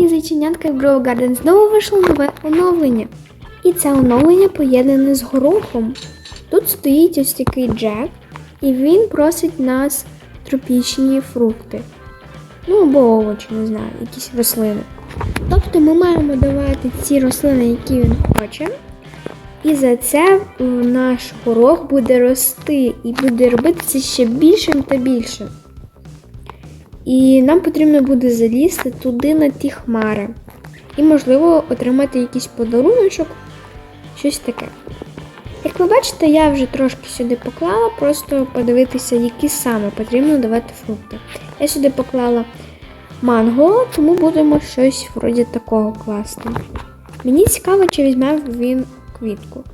мої зайченятка Grow Garden знову вийшло нове оновлення. І це оновлення поєднане з горохом. Тут стоїть ось такий Джек, і він просить нас тропічні фрукти. Ну або овочі, не знаю, якісь рослини. Тобто ми маємо давати ці рослини, які він хоче. І за це е, наш горох буде рости і буде робитися ще більшим та більшим. І нам потрібно буде залізти туди на ті хмари. І, можливо, отримати якийсь подаруночок, щось таке. Як ви бачите, я вже трошки сюди поклала, просто подивитися, які саме потрібно давати фрукти. Я сюди поклала манго, тому будемо щось вроді такого класти. Мені цікаво, чи візьме він квітку.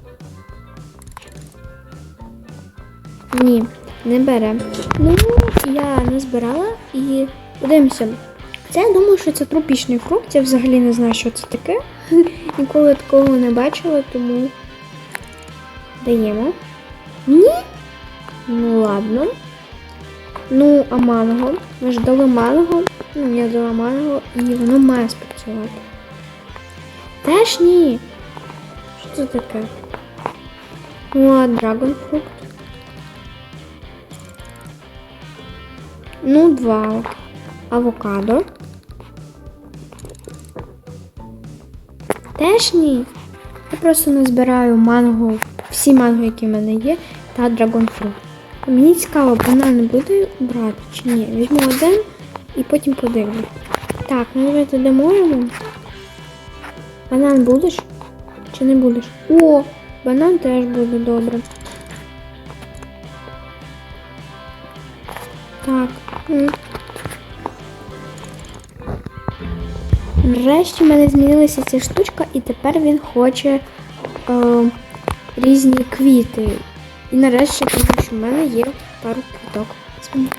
Ні, не бере. Ну, я не збирала і подивимося. Це я думаю, що це тропічний фрукт. Я взагалі не знаю, що це таке. Ніколи такого не бачила, тому даємо. Ні? Ну ладно. Ну, а манго. Ми ж дали манго. Ну, я дала манго, і воно має спрацювати. Теж ні. Що це таке? Ну, а драгонфрукт. Ну, два. Авокадо. Теж ні. Я просто назбираю манго, всі манго, які в мене є, та драгонфрукт. Мені цікаво, банани буду брати чи ні. Візьму один і потім подивлюсь. Так, ну давайте дамо. Банан будеш? Чи не будеш? О, банан теж буде добре. Нарешті в мене змінилася ця штучка, і тепер він хоче е, різні квіти. І нарешті тому що в мене є пару квіток.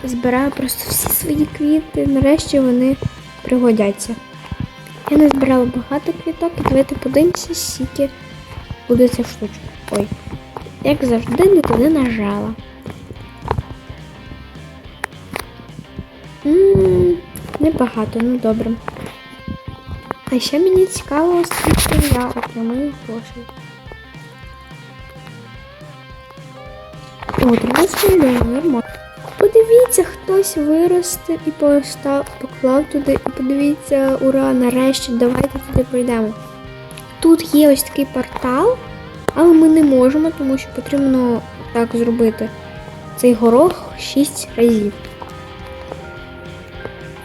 Збираю просто всі свої квіти. Нарешті вони пригодяться. Я не збирала багато квіток, і давайте подивимося, скільки буде ця штучка. Ой. Як завжди, не туди нажала. М, Небагато, ну добре. А ще мені цікаво, скільки я отримаю грошей. О, 13 мільйонів. Подивіться, хтось виростив і постав, поклав туди, і подивіться, ура, нарешті, давайте туди пройдемо. Тут є ось такий портал, але ми не можемо, тому що потрібно так зробити цей горох 6 разів.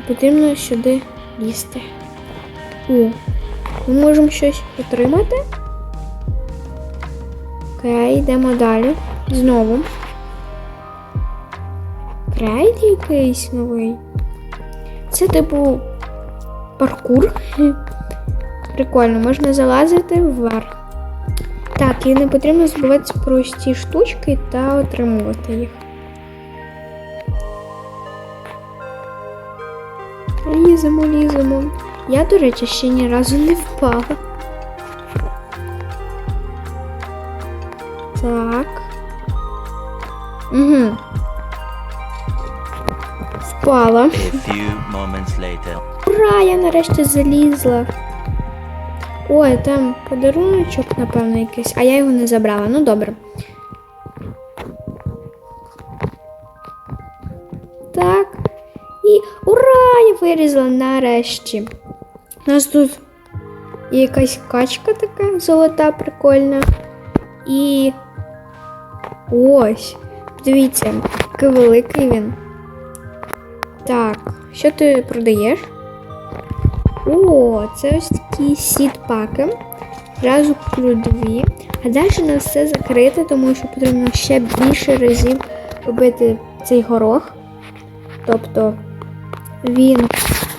Потрібно сюди лізти. О, ми можемо щось отримати. Окей, йдемо далі. Знову. Крейд якийсь новий. Це типу паркур. Прикольно, можна залазити вверх. Так, і не потрібно забувати про ці штучки та отримувати їх. Ліземо, ліземо. Я, до речі, ще ні разу не впала. Так. Угу. Впала. Ура, я нарешті залізла. Ой, там подаруночок, напевно, якийсь, а я його не забрала. Ну добре. Так. І ура! Я вирізала нарешті. У нас тут якась качка така золота, прикольна. І ось. Дивіться, який великий він. Так, що ти продаєш? О, це ось такі сіт-паки. Зразу куплю дві. А далі у нас все закрите, тому що потрібно ще більше разів робити цей горох. Тобто він,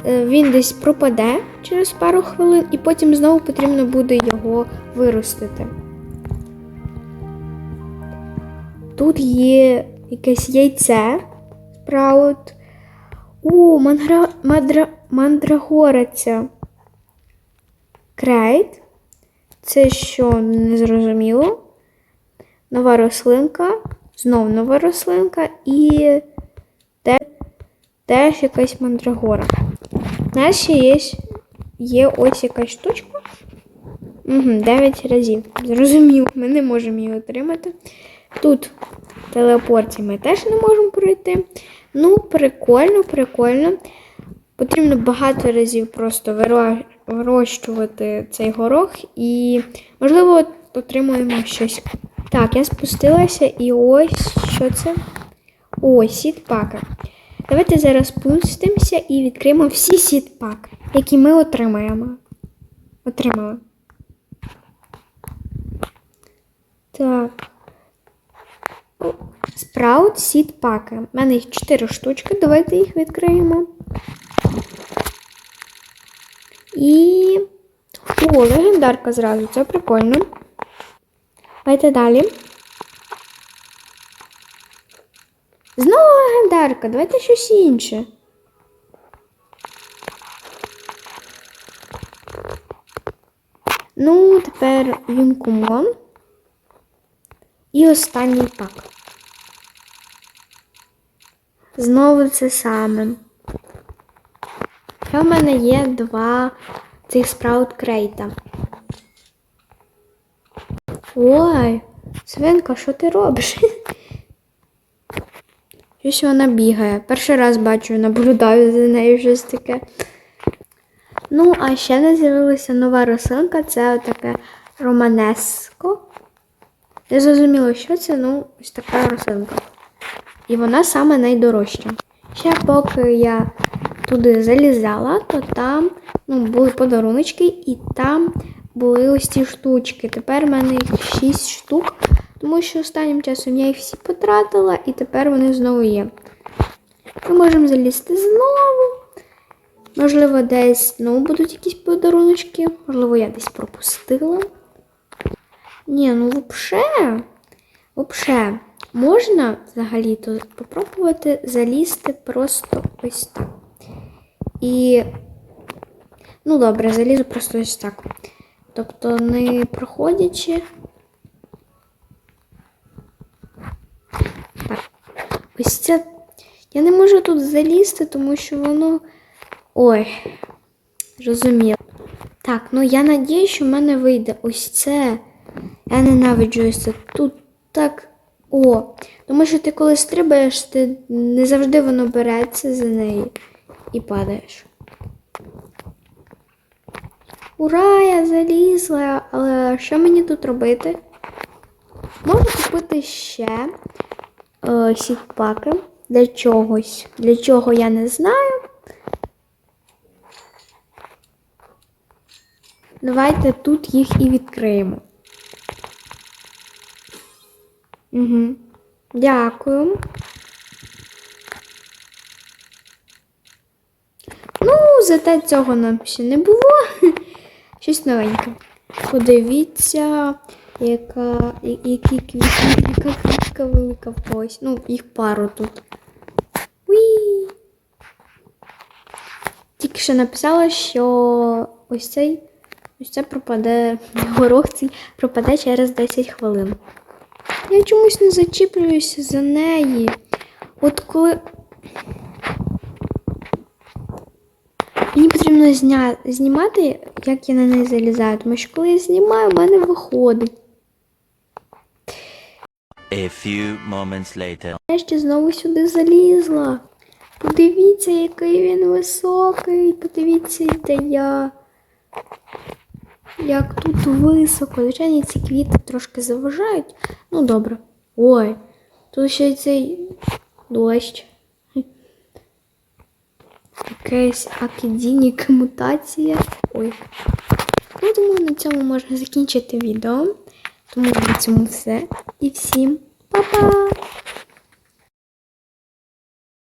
він десь пропаде через пару хвилин, і потім знову потрібно буде його виростити. Тут є якесь яйце спраут. О, мангра... мадра... мандрагориця. Крейт. Це що не зрозуміло. Нова рослинка. Знов нова рослинка і те... теж якась мандрагора. У нас ще є є ось якась штучка. Угу, 9 разів. Зрозуміло, ми не можемо її отримати. Тут телепорті ми теж не можемо пройти. Ну, прикольно, прикольно. Потрібно багато разів просто вирощувати цей горох і, можливо, отримуємо щось. Так, я спустилася і ось що це? Ось сітпаки. Давайте зараз спустимося і відкриємо всі сітпаки, які ми отримаємо. Отримали. Так. Спраут сітпаки. У мене їх 4 штучки. Давайте їх відкриємо. І. О, легендарка зразу. Це прикольно. Давайте далі. Знову легендарка. Давайте щось інше. Ну, тепер Юнкумон. І останній пак. Знову це саме. Ще в мене є два цих спраут крейта. Ой, свинка, що ти робиш? Щось вона бігає. Перший раз бачу, наблюдаю за нею щось таке. Ну, а ще не з'явилася нова рослинка, це таке романеско. Не зрозуміло, що це, ну, ось така рослинка. І вона саме найдорожча. Ще поки я туди залізала, то там ну, були подаруночки, і там були ось ці штучки. Тепер в мене їх 6 штук, тому що останнім часом я їх всі потратила, і тепер вони знову є. Ми можемо залізти знову. Можливо, десь ну, будуть якісь подаруночки, можливо, я десь пропустила. Ні, ну взагалі, взагалі, можна взагалі то попробувати залізти просто ось так. І, ну добре, залізу просто ось так. Тобто не проходячи. Ось це. Я не можу тут залізти, тому що воно. Ой, розумію. Так, ну я надію, що в мене вийде ось це. Я ненавиджу ось це. Тут так. О. Тому що ти коли стрибаєш, ти не завжди воно береться за неї і падаєш. Ура, я залізла! Але що мені тут робити? Можу купити ще е, сітпаки для чогось. Для чого я не знаю. Давайте тут їх і відкриємо. Угу. Дякую. Ну, зате цього нам ще не було. Щось новеньке. Подивіться, яка, які квітки, квітка велика в когось. Ну, їх пару тут. Уі! Тільки що написала, що ось цей, ось це пропаде, горох цей пропаде через 10 хвилин. Я чомусь не зачіплююся за неї. От коли. Мені потрібно зня... знімати, як я на неї залізаю, тому що коли я знімаю, в мене виходить. A few moments later. Нарешті знову сюди залізла. Подивіться, який він високий. Подивіться, де я. Як тут високо. Звичайно, ці квіти трошки заважають. Ну, добре. Ой, тут ще цей дощ. Якась акідінік мутація. Ой. Ну, думаю, на цьому можна закінчити відео. Тому на цьому все. І всім па-па!